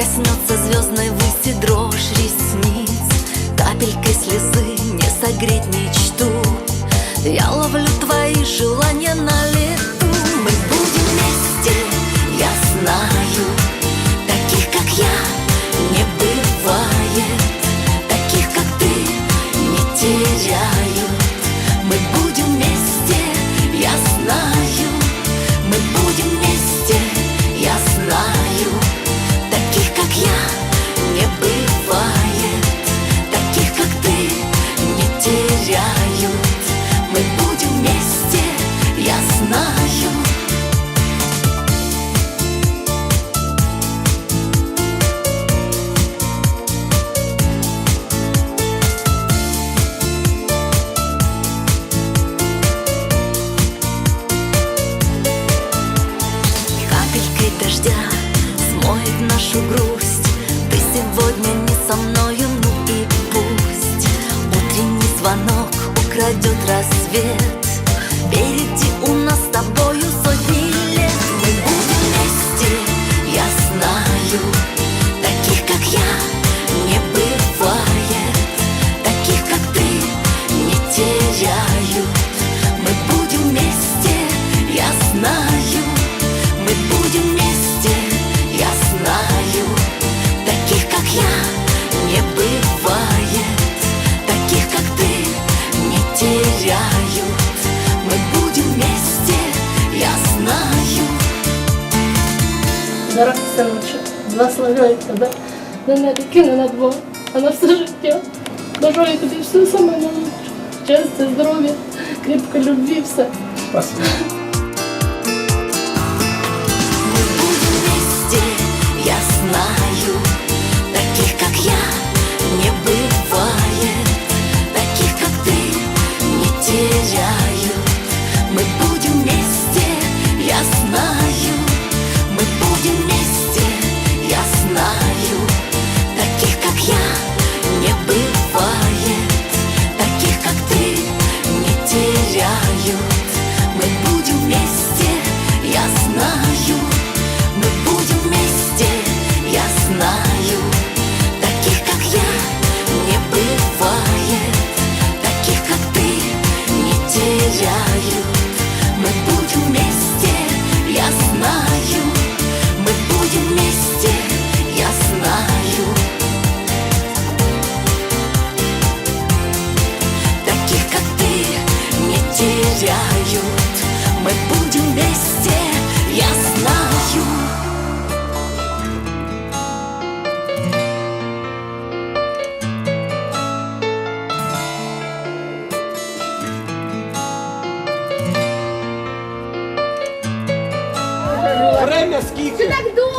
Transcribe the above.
Коснется звездной выси дрожь ресниц Капелькой слезы не согреть мечту. Я ловлю твои желания на лету. Мы будем вместе, я знаю Таких, как я, не бывает. Таких, как ты, не теряй. Yeah. ответ перед тем, Два Семенович благословляет тебя на навіки, не на два, а на все життя. Бажаю тобі все саме найкраще. Щастя, здоров'я, кріпкої любві, все. Спасибо. you. доверяют Мы будем вместе, я знаю Время скидки!